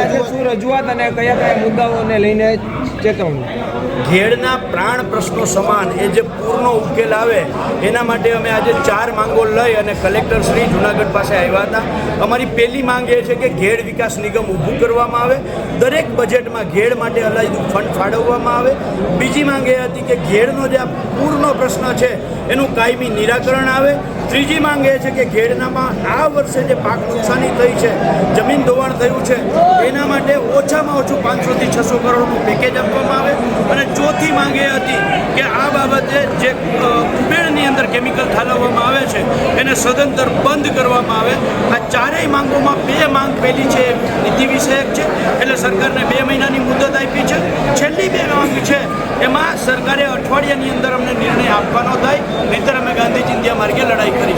આજે શું રજૂઆત અને કયા કયા મુદ્દાઓને લઈને ચેતવણી? ઘેડના પ્રાણ પ્રશ્નો સમાન, એ જે પૂરનો ઉકેલ આવે, એના માટે અમે આજે ચાર માંગો લઈ અને કલેક્ટર શ્રી જુનાગઢ પાસે આવ્યા હતા. અમારી પહેલી માંગ એ છે કે ઘેડ વિકાસ નિગમ ઊભું કરવામાં આવે. દરેક બજેટમાં ઘેડ માટે અલાયદું ફંડ ફાળવવામાં આવે. બીજી માંગ એ હતી કે ઘેડનો જે આ પૂરનો પ્રશ્ન છે, એનું કાયમી નિરાકરણ આવે. ત્રીજી માંગ એ છે કે ઘેડનામાં આ વર્ષે જે પાક નુકસાની થઈ છે, જમીન ધોવાણ થયું છે, એના માટે ઓછામાં ઓછું પાંચસોથી છસો કરોડનું પેકેજ આપવામાં આવે. અને ચોથી માંગ એ હતી કે આ બાબતે જે કુબેરની અંદર કેમિકલ ઠાલવવામાં આવે છે, એને સદંતર બંધ કરવામાં આવે. આ ચારેય માંગોમાં બે માંગ પહેલી છે નીતિ વિષયક છે, એટલે સરકારને બે મહિનાની મુદત આપી છે. છેલ્લી બે માંગ છે, એમાં સરકારે અઠવાડિયાની અંદર અમને નિર્ણય આપવાનો થાય. ਬੰਦਿਆ ਮਰ ਗਿਆ ਲੜਾਈ ਕਰੀ